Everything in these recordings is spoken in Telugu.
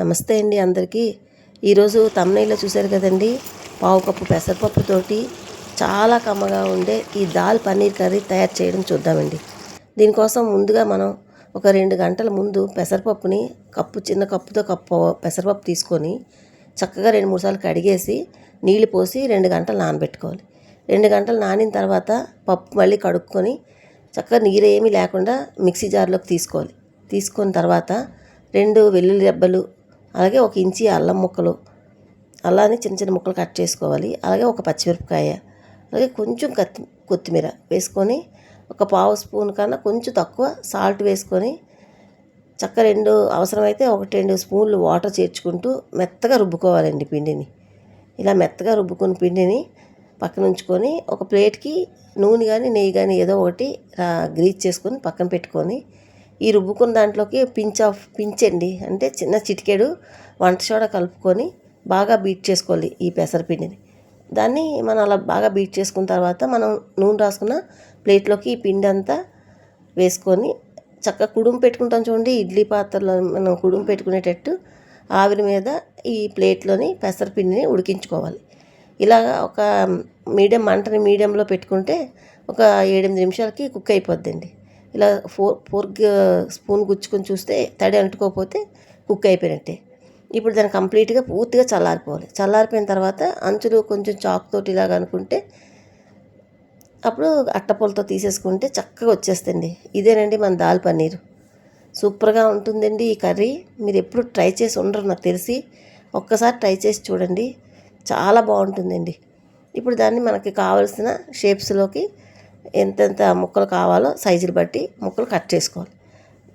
నమస్తే అండి అందరికీ. ఈరోజు తమ్నైలో చూశారు కదండి పావు కప్పు పెసరపప్పుతోటి చాలా కమ్మగా ఉండే ఈ దాల్ పన్నీర్ కర్రీ తయారు చేయడం చూద్దామండి. దీనికోసం ముందుగా మనం ఒక రెండు గంటల ముందు పెసరపప్పుని కప్పు చిన్న కప్పుతో కప్పు పెసరపప్పు తీసుకొని చక్కగా రెండు మూడు సార్లు కడిగేసి నీళ్ళు పోసి రెండు గంటలు నానబెట్టుకోవాలి. రెండు గంటలు నానిన తర్వాత పప్పు మళ్ళీ కడుక్కొని చక్కగా నీరు ఏమీ లేకుండా మిక్సీ జార్లోకి తీసుకోవాలి. తీసుకున్న తర్వాత రెండు వెల్లుల్లి రెబ్బలు అలాగే ఒక ఇంచి అల్లం ముక్కలు అల్లాన్ని చిన్న చిన్న ముక్కలు కట్ చేసుకోవాలి. అలాగే ఒక పచ్చిమిరపకాయ అలాగే కొంచెం కత్తి కొత్తిమీర వేసుకొని ఒక పావు స్పూన్ కన్నా కొంచెం తక్కువ సాల్ట్ వేసుకొని చక్క రెండు అవసరమైతే ఒకటి రెండు స్పూన్లు వాటర్ చేర్చుకుంటూ మెత్తగా రుబ్బుకోవాలండి పిండిని. ఇలా మెత్తగా రుబ్బుకున్న పిండిని పక్కన ఉంచుకొని ఒక ప్లేట్కి నూనె కానీ నెయ్యి కానీ ఏదో ఒకటి గ్రీజ్ చేసుకొని పక్కన పెట్టుకొని ఈ రుబ్బుకున్న దాంట్లోకి పించ్ ఆఫ్ పించ్ అండి. అంటే చిన్న చిటికెడు వంట సోడా కలుపుకొని బాగా బీట్ చేసుకోవాలి ఈ పెసరపిండిని దాన్ని మనం అలా బాగా బీట్ చేసుకున్న తర్వాత మనం నూనె రాసుకున్న ప్లేట్లోకి ఈ పిండి అంతా వేసుకొని చక్కగా కుడుము పెట్టుకుంటాం చూడండి. ఇడ్లీ పాత్రలో మనం కుడుము పెట్టుకునేటట్టు ఆవిరి మీద ఈ ప్లేట్లోని పెసరపిండిని ఉడికించుకోవాలి. ఇలాగా ఒక మీడియం మంటని మీడియంలో పెట్టుకుంటే ఒక ఏడెనిమిది నిమిషాలకి కుక్ అయిపోద్దండి. ఇలా ఫోర్ ఫోర్క్ స్పూన్ గుచ్చుకొని చూస్తే తడి అంటుకోకపోతే కుక్ అయిపోయినట్టే. ఇప్పుడు దాన్ని కంప్లీట్గా పూర్తిగా చల్లారిపోవాలి. చల్లారిపోయిన తర్వాత అంచులు కొంచెం చాక్ తోటి ఇలాగ అనుకుంటే అప్పుడు అట్టపొలతో తీసేసుకుంటే చక్కగా వచ్చేస్తుంది. ఇదేనండి మన దాల్ పన్నీర్. సూపర్గా ఉంటుందండి ఈ కర్రీ. మీరు ఎప్పుడు ట్రై చేసి ఉండరు నాకు తెలిసి. ఒక్కసారి ట్రై చేసి చూడండి. చాలా బాగుంటుందండి. ఇప్పుడు దాన్ని మనకి కావలసిన షేప్స్లోకి ఎంతెంత ముక్కలు కావాలో సైజులు బట్టి ముక్కలు కట్ చేసుకోవాలి.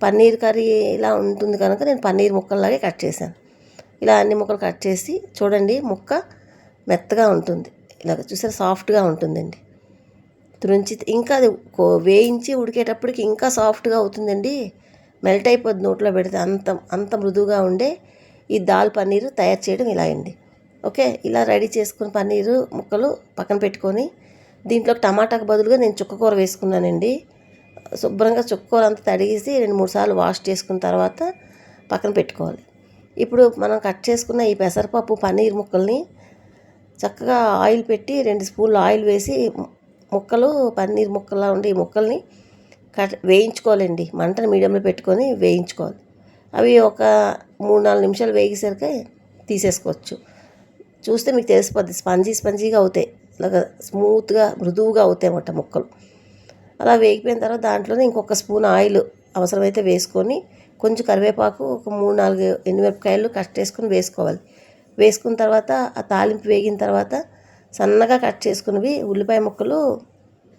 పన్నీర్ కర్రీ ఇలా ఉంటుంది కనుక నేను పన్నీర్ ముక్కల్లాగే కట్ చేశాను. ఇలా అన్ని ముక్కలు కట్ చేసి చూడండి ముక్క మెత్తగా ఉంటుంది. ఇలాగ చూసారా? సాఫ్ట్గా ఉంటుందండి. తురించి ఇంకా అది వేయించి ఉడికేటప్పటికి ఇంకా సాఫ్ట్గా అవుతుందండి. మెల్ట్ అయిపోద్ది నోట్లో పెడితే అంత అంత మృదువుగా ఉండే ఈ దాల్ పన్నీరు తయారు చేయడం ఇలా అండి ఓకే? ఇలా రెడీ చేసుకున్న పన్నీరు ముక్కలు పక్కన పెట్టుకొని దీంట్లో టమాటాకు బదులుగా నేను చుక్కకూర వేసుకున్నానండి. శుభ్రంగా చుక్కకూర అంతా తడిగేసి రెండు మూడు సార్లు వాష్ చేసుకున్న తర్వాత పక్కన పెట్టుకోవాలి. ఇప్పుడు మనం కట్ చేసుకున్న ఈ పెసరపప్పు పన్నీర్ ముక్కల్ని చక్కగా ఆయిల్ పెట్టి రెండు స్పూన్లు ఆయిల్ వేసి ముక్కలు పన్నీర్ ముక్కలా ఉండి ఈ ముక్కల్ని కట్ వేయించుకోవాలండి. మంటను మీడియంలో పెట్టుకొని వేయించుకోవాలి. అవి ఒక మూడు నాలుగు నిమిషాలు వేగేసరికి తీసేసుకోవచ్చు. చూస్తే మీకు తెలిసిపోద్ది. స్పంజీ స్పంజీగా అవుతాయి. స్మూత్గా మృదువుగా అవుతాయి అన్నమాట ముక్కలు. అలా వేగిపోయిన తర్వాత దాంట్లోనే ఇంకొక స్పూన్ ఆయిల్ అవసరమైతే వేసుకొని కొంచెం కరివేపాకు ఒక మూడు నాలుగు ఎండుమిరపకాయలు కట్ చేసుకొని వేసుకోవాలి. వేసుకున్న తర్వాత ఆ తాలింపు వేగిన తర్వాత సన్నగా కట్ చేసుకున్నవి ఉల్లిపాయ ముక్కలు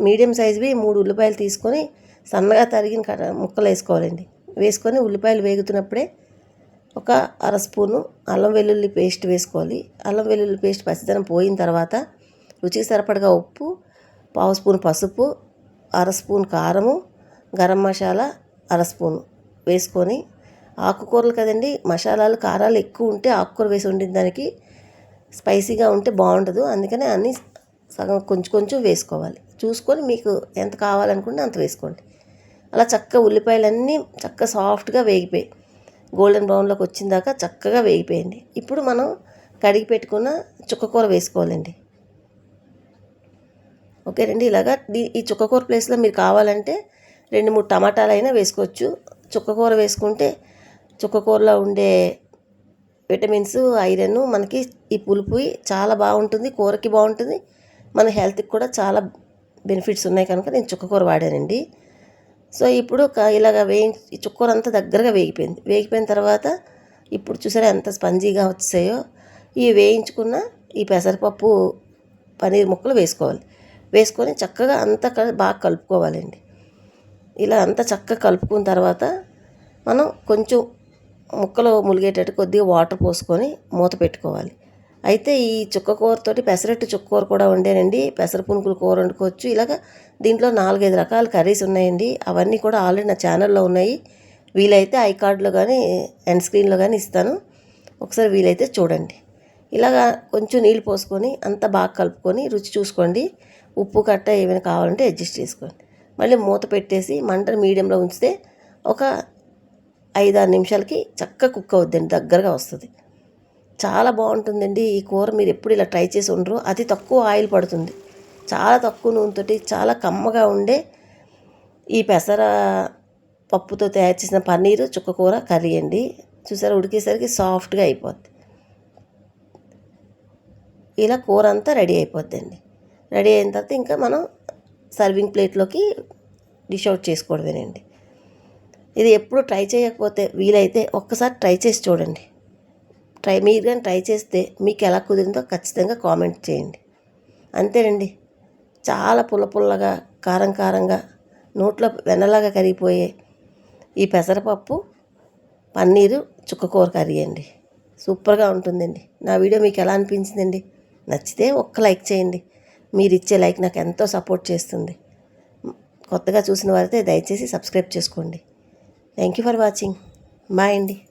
మీడియం సైజువి మూడు ఉల్లిపాయలు తీసుకొని సన్నగా తరిగిన కట ముక్కలు వేసుకోవాలండి. వేసుకొని ఉల్లిపాయలు వేగుతున్నప్పుడే ఒక అర స్పూను అల్లం వెల్లుల్లి పేస్ట్ వేసుకోవాలి. అల్లం వెల్లుల్లి పేస్ట్ పచ్చిదనం పోయిన తర్వాత రుచికి సరిపడగా ఉప్పు పావు స్పూన్ పసుపు అర స్పూన్ కారము గరం మసాలా అర స్పూన్ వేసుకొని ఆకుకూరలు కదండి మసాలాలు కారాలు ఎక్కువ ఉంటే ఆకుకూర వేసి వండిన దానికి స్పైసీగా ఉంటే బాగుండదు. అందుకనే అన్నీ సగం కొంచెం కొంచెం వేసుకోవాలి. చూసుకొని మీకు ఎంత కావాలనుకుంటే అంత వేసుకోండి. అలా చక్కగా ఉల్లిపాయలన్నీ చక్కగా సాఫ్ట్గా వేగిపోయి గోల్డెన్ బ్రౌన్లోకి వచ్చిన దాకా చక్కగా వేగిపోయింది. ఇప్పుడు మనం కడిగి పెట్టుకున్న చుక్కకూర వేసుకోవాలండి. ఓకేనండి ఇలాగా ఈ చుక్కకూర ప్లేస్లో మీరు కావాలంటే రెండు మూడు టమాటాలు అయినా వేసుకోవచ్చు. చుక్కకూర వేసుకుంటే చుక్కకూరలో ఉండే విటమిన్స్ ఐరన్ మనకి ఈ పులుపు చాలా బాగుంటుంది. కూరకి బాగుంటుంది. మన హెల్త్కి కూడా చాలా బెనిఫిట్స్ ఉన్నాయి కనుక నేను చుక్కకూర వాడానండి. సో ఇప్పుడు ఇలాగ వేయించి చుక్కకూర అంతా దగ్గరగా వేగిపోయింది. వేగిపోయిన తర్వాత ఇప్పుడు చూసారా ఎంత స్పంజీగా వచ్చాయో. ఈ వేయించుకున్న ఈ పెసరపప్పు పన్నీర్ ముక్కలు వేసుకోవాలి. వేసుకొని చక్కగా అంతా బాగా కలుపుకోవాలండి. ఇలా అంతా చక్కగా కలుపుకున్న తర్వాత మనం కొంచెం ముక్కలు ములిగేటట్టు కొద్దిగా వాటర్ పోసుకొని మూత పెట్టుకోవాలి. అయితే ఈ చుక్క కూరతోటి పెసరట్టు చుక్క కూర కూడా ఉండేనండి పెసర పునుకులు కూర వండుకోవచ్చు. ఇలాగ దీంట్లో నాలుగైదు రకాల కర్రీస్ ఉన్నాయండి. అవన్నీ కూడా ఆల్రెడీ నా ఛానల్లో ఉన్నాయి. వీలైతే ఐ కార్డులో కానీ ఎండ్ స్క్రీన్లో కానీ ఇస్తాను. ఒకసారి వీలైతే చూడండి. ఇలాగా కొంచెం నీళ్ళు పోసుకొని అంతా బాగా కలుపుకొని రుచి చూసుకోండి. ఉప్పు కట్ట ఏమైనా కావాలంటే అడ్జస్ట్ చేసుకోండి. మళ్ళీ మూత పెట్టేసి మంటను మీడియంలో ఉంచితే ఒక ఐదు ఆరు నిమిషాలకి చక్కగా కుక్ అవుద్దండి దగ్గరగా వస్తుంది. చాలా బాగుంటుందండి ఈ కూర మీరు ఎప్పుడు ఇలా ట్రై చేసి ఉండరు. అతి తక్కువ ఆయిల్ పడుతుంది. చాలా తక్కువ నూనెతోటి చాలా కమ్మగా ఉండే ఈ పెసర పప్పుతో తయారు చేసిన పన్నీరు చుక్కకూర కర్రీ అండి. చూసారా ఉడికేసరికి సాఫ్ట్గా అయిపోద్ది. ఇలా కూర అంతా రెడీ అయిపోద్దండి. రెడీ అయిన తర్వాత ఇంకా మనం సర్వింగ్ ప్లేట్లోకి డిష్ అవుట్ చేసుకోవడమేనండి. ఇది ఎప్పుడు ట్రై చేయకపోతే వీలైతే ఒక్కసారి ట్రై చేసి చూడండి. ట్రై మీరు కానీ ట్రై చేస్తే మీకు ఎలా కుదిరిందో ఖచ్చితంగా కామెంట్ చేయండి. అంతేనండి. చాలా పుల్ల పుల్లగా కారం కారంగా నోట్లో వెన్నలాగా కరిగిపోయే ఈ పెసరపప్పు పన్నీరు చుక్కకూర కర్రీ అండి. సూపర్గా ఉంటుందండి. నా వీడియో మీకు ఎలా అనిపించిందండి? నచ్చితే ఒక్క లైక్ చేయండి. మీరు ఇచ్చే లైక్ నాకు ఎంతో సపోర్ట్ చేస్తుంది. కొత్తగా చూసిన వారైతే దయచేసి సబ్స్క్రైబ్ చేసుకోండి. Thank you for watching. Bye అండి.